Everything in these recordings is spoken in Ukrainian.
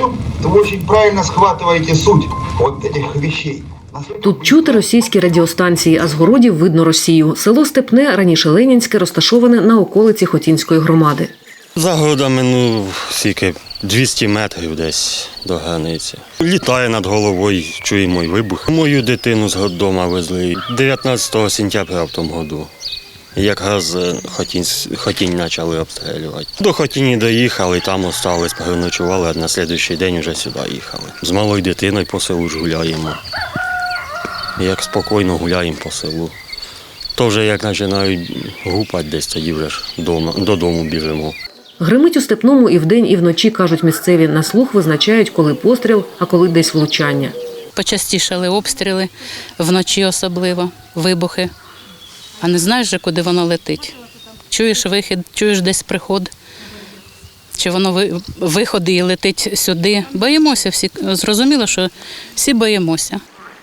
говорю, то вы очень правильно схватываете суть вот этих вещей. Тут чути російські радіостанції, а з городів видно Росію. Село Степне, раніше Ленінське, розташоване на околиці Хотінської громади. За городами, ну, скільки 200 метрів десь до границі. Літає над головою, чуємо й вибух. Мою дитину з роддома везли 19 сентября в тому году. Якраз е, Хотінь, Хотінь почали обстрілювати. До Хотіні доїхали, там остались, переночували, а на наступний день вже сюди їхали. З малою дитиною по селу ж гуляємо. Як спокійно гуляємо по селу. То вже як починають гупати десь, тоді вже ж дома, додому біжимо. Гримить у степному і вдень, і вночі, кажуть місцеві. На слух визначають, коли постріл, а коли десь влучання. Почастішали обстріли, вночі особливо, вибухи. А не знаєш, же, куди воно летить. Чуєш вихід, чуєш десь приход, чи воно виходить і летить сюди. Боїмося всі. Зрозуміло, що всі боїмося.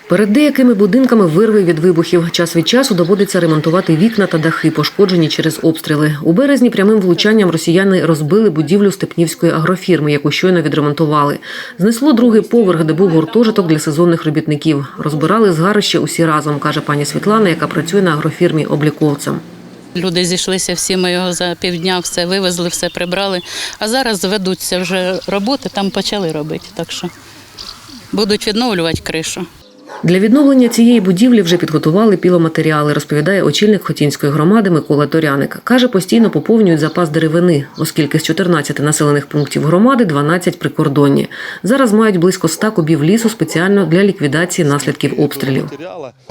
Перед деякими будинками вирви від вибухів. Час від часу доводиться ремонтувати вікна та дахи, пошкоджені через обстріли. У березні прямим влучанням росіяни розбили будівлю степнівської агрофірми, яку щойно відремонтували. Знесло другий поверх, де був гуртожиток для сезонних робітників. Розбирали згарище усі разом, каже пані Світлана, яка працює на агрофірмі обліковцем. Люди зійшлися, всі ми його за півдня все вивезли, все прибрали. А зараз ведуться вже роботи, там почали робити. Так що будуть відновлювати кришу. Для відновлення цієї будівлі вже підготували піломатеріали, розповідає очільник Хотінської громади Микола Торяник. Каже, постійно поповнюють запас деревини, оскільки з 14 населених пунктів громади 12 прикордонні. Зараз мають близько 100 кубів лісу спеціально для ліквідації наслідків обстрілів.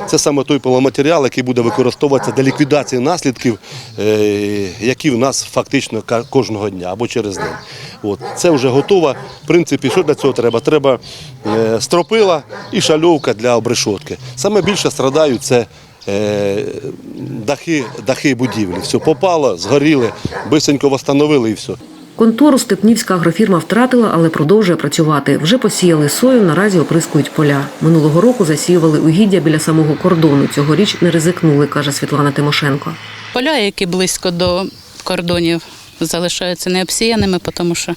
Це саме той пиломатеріал, який буде використовуватися для ліквідації наслідків, е, які в нас фактично кожного дня або через день. От. Це вже готово. В принципі, що для цього треба? Треба е, стропила і шальовка для обрешотки. Саме більше страдають це е, дахи, дахи будівлі. Все попало, згоріли, бисенько встановили і все. Контору Степнівська агрофірма втратила, але продовжує працювати. Вже посіяли сою, наразі оприскують поля. Минулого року засіювали угіддя біля самого кордону. Цьогоріч не ризикнули, каже Світлана Тимошенко. Поля, які близько до кордонів, залишаються необсіяними, тому що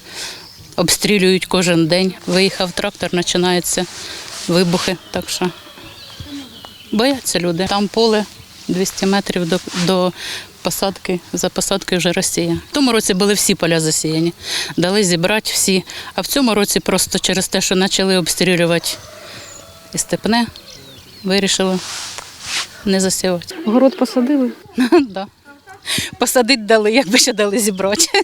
обстрілюють кожен день. Виїхав трактор, починаються вибухи. Так що бояться люди. Там поле 200 метрів до, до посадки, за посадкою вже Росія. В тому році були всі поля засіяні, дали зібрати всі. А в цьому році просто через те, що почали обстрілювати і степне, вирішили не засівати. Город посадили. Да. Посадить дали, якби ще дали зібрати.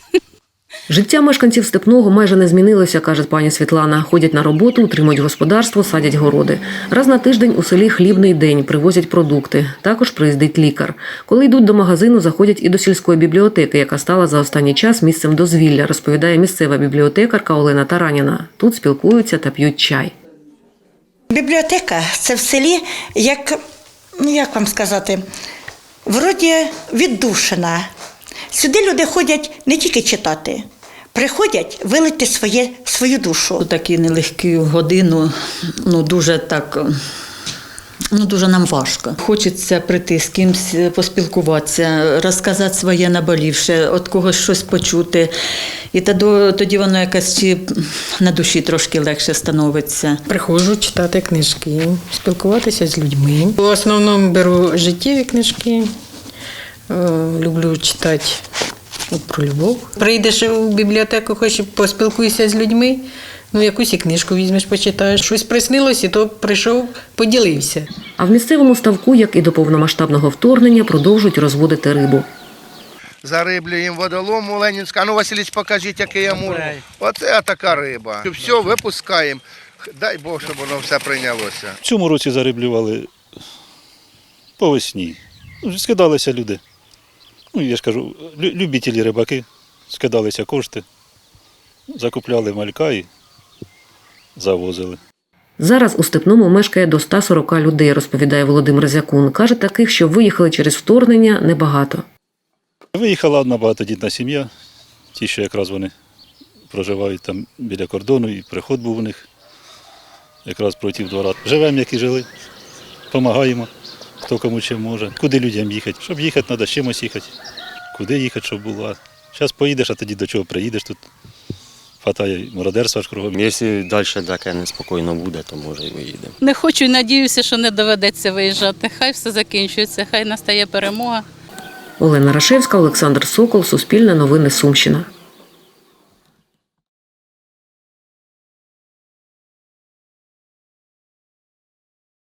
Життя мешканців степного майже не змінилося, каже пані Світлана. Ходять на роботу, утримують господарство, садять городи. Раз на тиждень у селі хлібний день привозять продукти. Також приїздить лікар. Коли йдуть до магазину, заходять і до сільської бібліотеки, яка стала за останній час місцем дозвілля, розповідає місцева бібліотекарка Олена Тараніна. Тут спілкуються та п'ють чай. Бібліотека це в селі, як, ну як вам сказати, вроді віддушина. Сюди люди ходять не тільки читати, приходять вилити своє, свою душу. У таку нелегку годину, ну дуже так. Ну, дуже нам важко. Хочеться прийти з кимось поспілкуватися, розказати своє наболівше, від когось щось почути. І тоді, тоді воно якось чи на душі трошки легше становиться. Приходжу читати книжки, спілкуватися з людьми. В основному беру життєві книжки, е, люблю читати про любов. Прийдеш у бібліотеку, хоч поспілкуйся з людьми, ну якусь і книжку візьмеш, почитаєш. Щось приснилось, і то прийшов, поділився. А в місцевому ставку, як і до повномасштабного вторгнення, продовжують розводити рибу. Зариблюємо водолом у Ленінська. Ну, Василіч, покажіть, який я можу. Оце така риба. Все, випускаємо. Дай Бог, щоб воно все прийнялося. В цьому році зариблювали по весні. Ну, Скидалися люди. Ну, я ж кажу, лю- любителі рибаки, скидалися кошти, закупляли малька і завозили. Зараз у степному мешкає до 140 людей, розповідає Володимир Зякун. Каже, таких, що виїхали через вторгнення, небагато. Виїхала одна багатодітна сім'я, ті, що якраз вони проживають там біля кордону, і приход був у них якраз проти двора. Живемо, як і жили, допомагаємо, хто кому чим може. Куди людям їхати? Щоб їхати, треба з чимось їхати. Куди їхати, щоб було. Зараз поїдеш, а тоді до чого приїдеш тут. хватає мародерства ж кругом. Якщо далі таке неспокійно буде, то може і виїдемо. Не хочу і надіюся, що не доведеться виїжджати. Хай все закінчується, хай настає перемога. Олена Рашевська, Олександр Сокол, Суспільне новини Сумщина.